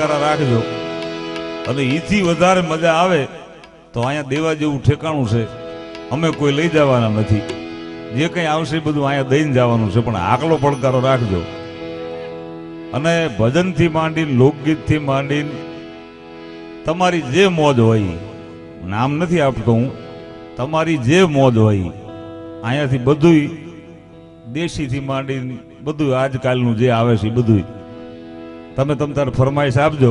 પડકારા રાખજો. અને એથી વધારે મજા આવે તો અહીંયા દેવા જેવું ઠેકાણું છે. અમે કોઈ લઈ જવાના નથી. જે કંઈ આવશે બધું અહીંયા દઈને જવાનું છે, પણ આકલો પડકારો રાખજો. અને ભજનથી માંડીને, લોકગીતથી માંડીને, તમારી જે મોજ હોય, નામ નથી આપતો હું, તમારી જે મોજ હોય, અહીંયાથી બધુંય દેશીથી માંડીને બધું આજકાલનું જે આવે છે બધું તમે તમ તાર ફરમાઈશ આપજો.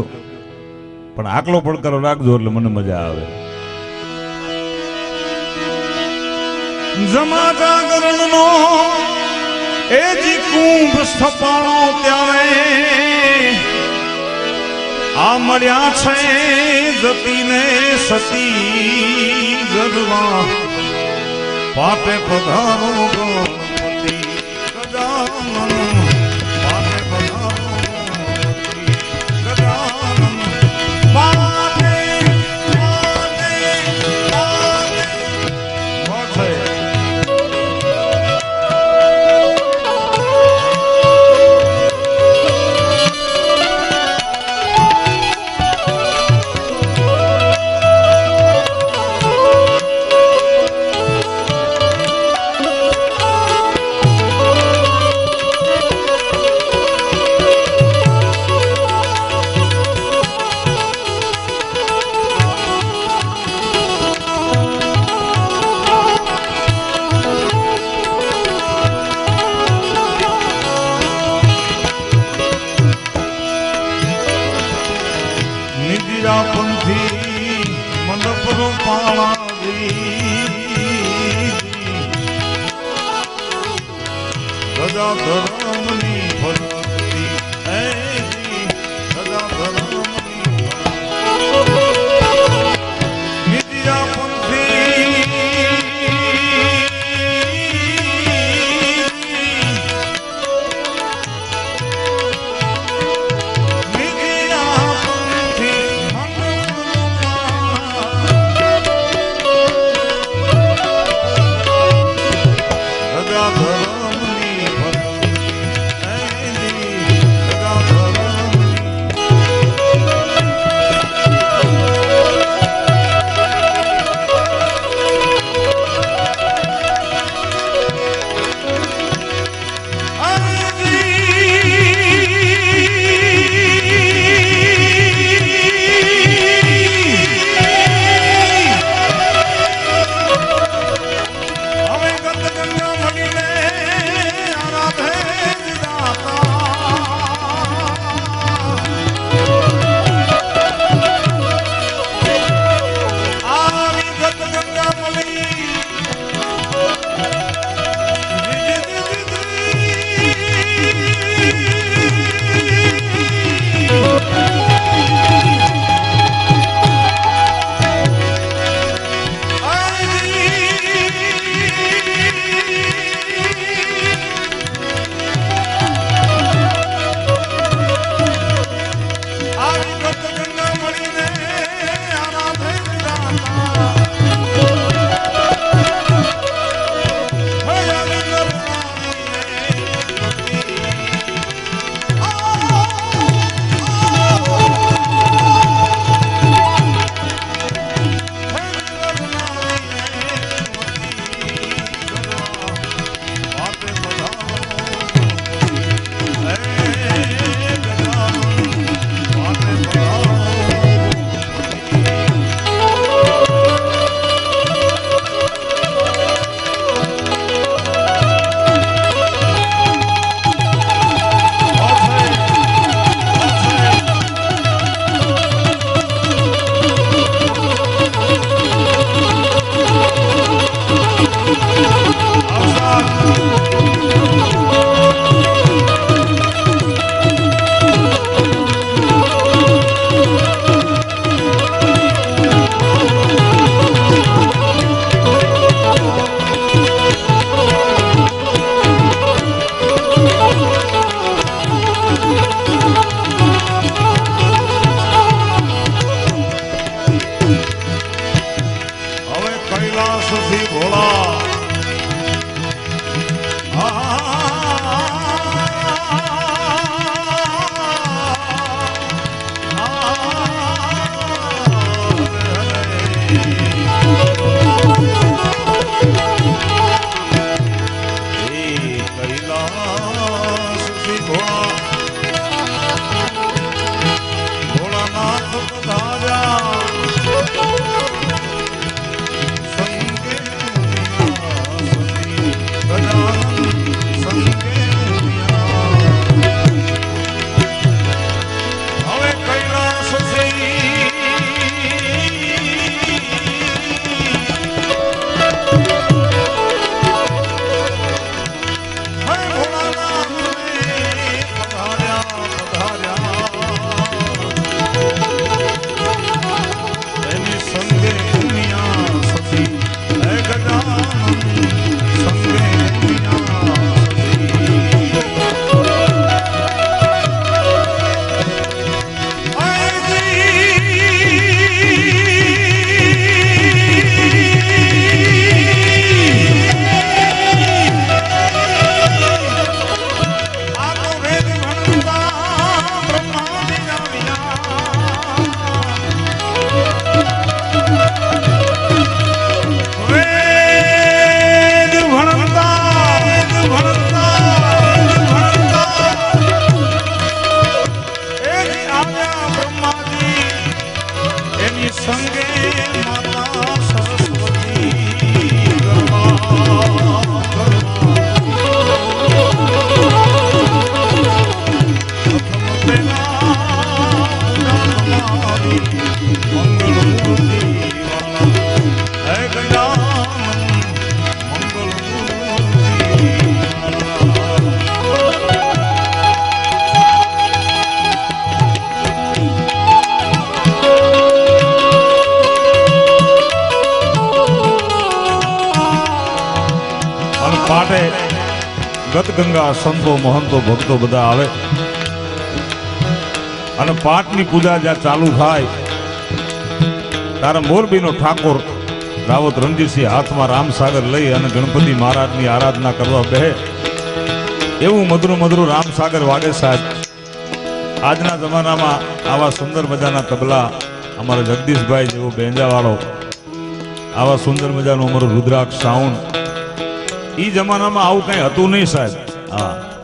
પણ આકલો પડકારો રાખજો એટલે મને મજા આવે. જમા જાગરણનો એ જી કુંભ સ્થપાણો ત્યારે આ મળ્યા છે જતીને સતી ગરવા. પાટે પધારો ગણપતિ ગદા રામની ભરતી no, no. 四十一了。સંગે માતા ગતગંગા સંતો, મહંતો, ભક્તો બધા આવે. અને પાઠની પૂજા જ્યાં ચાલુ થાય ત્યારે મોરબીનો ઠાકોર રાવત રણજીતસિંહ હાથમાં રામસાગર લઈ અને ગણપતિ મહારાજની આરાધના કરવા બેહે. એવું મધુર મધુર રામસાગર વાગે સાહેબ. આજના જમાનામાં આવા સુંદર મજાના તબલા અમારા જગદીશભાઈ જેવો બેંજાવાળો, આવા સુંદર મજાનું અમારું રુદ્રાક્ષ સાઉન્ડ એ જમાનામાં આવું કંઈ હતું નહીં સાહેબ. 啊。